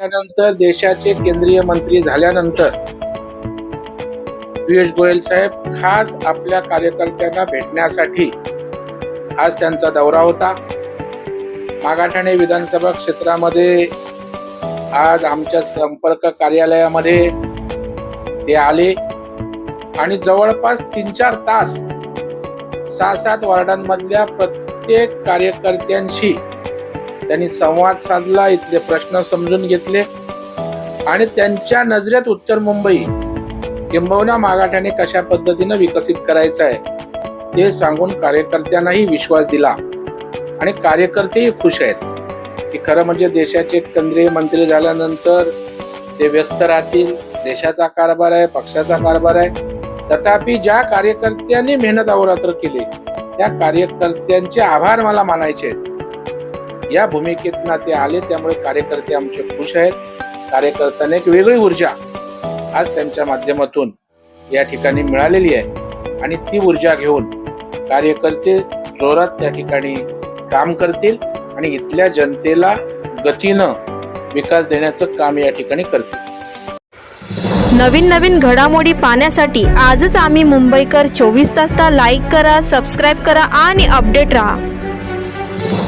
त्यानंतर देशाचे केंद्रीय मंत्री झाल्यानंतर पियुष गोयल साहेब खास आपल्या कार्यकर्त्यांना भेटण्यासाठी आज त्यांचा दौरा होता. मागाठाणे विधानसभा क्षेत्रामध्ये आज आमच्या संपर्क कार्यालयामध्ये ते आले आणि जवळपास तीन चार तास सहा सात वार्डांमधल्या प्रत्येक कार्यकर्त्यांशी त्यांनी संवाद साधला इथले प्रश्न समजून घेतले आणि त्यांच्या नजरेत उत्तर मुंबई किंबहुना मागाठ्याने कशा पद्धतीनं विकसित करायचं आहे ते सांगून कार्यकर्त्यांनाही विश्वास दिला. आणि कार्यकर्तेही खुश आहेत की खरं म्हणजे देशाचे केंद्रीय मंत्री झाल्यानंतर ते व्यस्त राहतील देशाचा कारभार आहे पक्षाचा कारभार आहे. तथापि ज्या कार्यकर्त्यांनी मेहनत अहोरात्र केली त्या कार्यकर्त्यांचे आभार मला मानायचे आहेत. या भूमिकेतनं ते आले त्यामुळे कार्यकर्ते आमचे खुश आहेत. कार्यकर्त्यांना एक वेगळी ऊर्जा आज त्यांच्या माध्यमातून या ठिकाणी मिळालेली आहे. आणि ती ऊर्जा घेऊन कार्यकर्ते जोरात त्या ठिकाणी काम करतील आणि इथल्या जनतेला गतीनं विकास देण्याचं काम या ठिकाणी करतील. नवीन नवीन घडामोडी पाहण्यासाठी आजच आम्ही मुंबईकर चोवीस तासला लाईक करा सबस्क्राईब करा आणि अपडेट राहा.